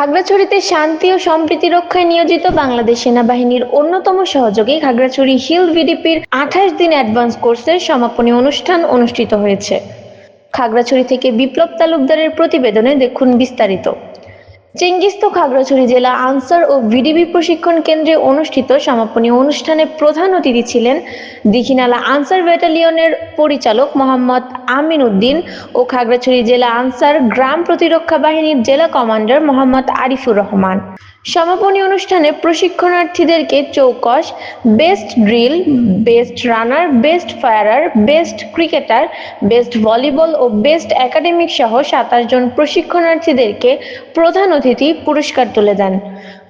খাগড়াছড়িতে শান্তি ও সম্প্রীতি রক্ষায় নিয়োজিত বাংলাদেশ সেনাবাহিনীর অন্যতম সহযোগী খাগড়াছড়ি হিল ভিডিপির আঠাশ দিন অ্যাডভান্স কোর্সের সমাপনী অনুষ্ঠান অনুষ্ঠিত হয়েছে। খাগড়াছড়ি থেকে বিপ্লব তালুকদারের প্রতিবেদনে দেখুন বিস্তারিত। চেঙ্গিস্ত খাগড়াছড়ি জেলা আনসার ও ভিডিবি প্রশিক্ষণ কেন্দ্রে অনুষ্ঠিত সমাপনী অনুষ্ঠানে প্রধান অতিথি ছিলেন দীঘিনালা আনসার ব্যাটালিয়নের পরিচালক মোহাম্মদ আমিন উদ্দিন ও খাগড়াছড়ি জেলা আনসার গ্রাম প্রতিরক্ষা বাহিনীর জেলা কমান্ডার মোহাম্মদ আরিফুর রহমান। সমাপনী অনুষ্ঠানে প্রশিক্ষণার্থীদেরকে চৌকস best drill best runner best firer best cricketer best volleyball ও বেস্ট একাডেমিক সহ সাতাশ জন প্রশিক্ষণার্থীদেরকে প্রধান অতিথি পুরস্কার তুলে দেন।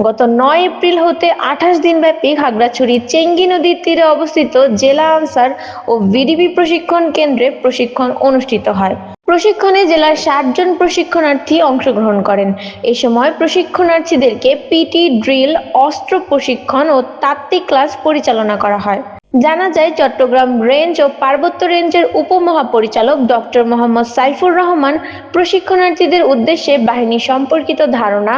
গত নয় এপ্রিল হতে আঠাশ দিনব্যাপী খাগড়াছড়ি চেঙ্গি নদীর তীরে অবস্থিত জেলা আনসার ও ভিডিপি প্রশিক্ষণ কেন্দ্রে প্রশিক্ষণ অনুষ্ঠিত হয়। প্রশিক্ষণে জেলার ষাট জন প্রশিক্ষণার্থী অংশগ্রহণ করেন। এ সময় প্রশিক্ষণার্থীদেরকে পিটি, ড্রিল, অস্ত্র প্রশিক্ষণ ও তাত্ত্বিক ক্লাস পরিচালনা করা হয়। জানা যায় চট্টগ্রাম রেঞ্জ ও পার্বত্য রেঞ্জের উপমহাপরিচালক ডক্টর মোহাম্মদ সাইফুর রহমান প্রশিক্ষণার্থীদের উদ্দেশ্যে বাহিনী সম্পর্কিত ধারণা,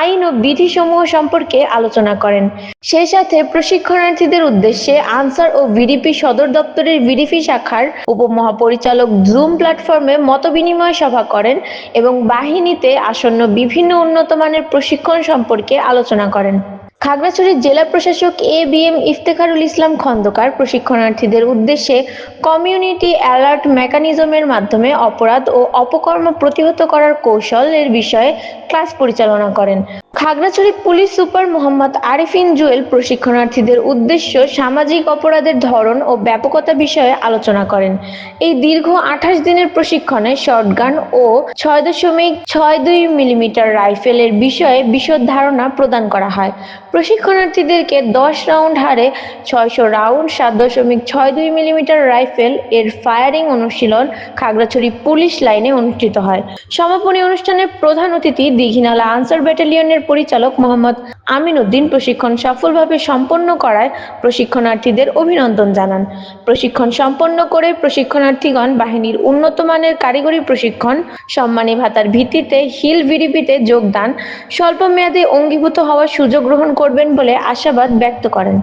আইন ও বিধিসমূহ সম্পর্কে আলোচনা করেন। সেই সাথে প্রশিক্ষণার্থীদের উদ্দেশ্যে আনসার ও ভিডিপি সদর দপ্তরের ভিডিপি শাখার উপমহাপরিচালক জুম প্ল্যাটফর্মে মতবিনিময় সভা করেন এবং বাহিনীতে আসন্ন বিভিন্ন উন্নত মানের প্রশিক্ষণ সম্পর্কে আলোচনা করেন। খাগড়াছড়ির জেলা প্রশাসক A B M Iftekharul Islam Khandakar প্রশিক্ষণার্থীদের উদ্দেশ্যে কমিউনিটি অ্যালার্ট মেকানিজমের মাধ্যমে অপরাধ ও অপকর্ম প্রতিহত করার কৌশল এর বিষয়ে ক্লাস পরিচালনা করেন। খাগড়াছড়ি পুলিশ সুপার মোহাম্মদ আরিফিন জুয়েল প্রশিক্ষণার্থীদের উদ্দেশ্য সামাজিক অপরাধের ধরন ও ব্যাপকতা বিষয়ে আলোচনা করেন। এই দীর্ঘ আঠাশ দিনের প্রশিক্ষণে শর্টগান ও ছয় দশমিক ছয় দুই মিলিমিটার রাইফেলের বিষয়ে বিশদ ধারণা প্রদান করা হয়। প্রশিক্ষণার্থীদেরকে দশ রাউন্ড হারে ছয়শো রাউন্ড সাত দশমিক ছয় দুই মিলিমিটার রাইফেল এর ফায়ারিং অনুশীলন খাগড়াছড়ি পুলিশ লাইনে অনুষ্ঠিত হয়। সমাপনী অনুষ্ঠানে প্রধান অতিথি দীঘিনালা আনসার ব্যাটালিয়নের পরিচালক মোহাম্মদ আমিন উদ্দিন প্রশিক্ষণ সফলভাবে সম্পন্ন করায় প্রশিক্ষণার্থীদের অভিনন্দন জানান। প্রশিক্ষণ সম্পন্ন করে প্রশিক্ষণার্থীগণ বাহিনীর উন্নত মানের কারিগরি প্রশিক্ষণ, সম্মানী ভাতার ভিত্তিতে হিল ভিডিপিতে যোগদান স্বল্প মেয়াদে অঙ্গীভূত হওয়ার সুযোগ গ্রহণ করবেন বলে আশাবাদ ব্যক্ত করেন।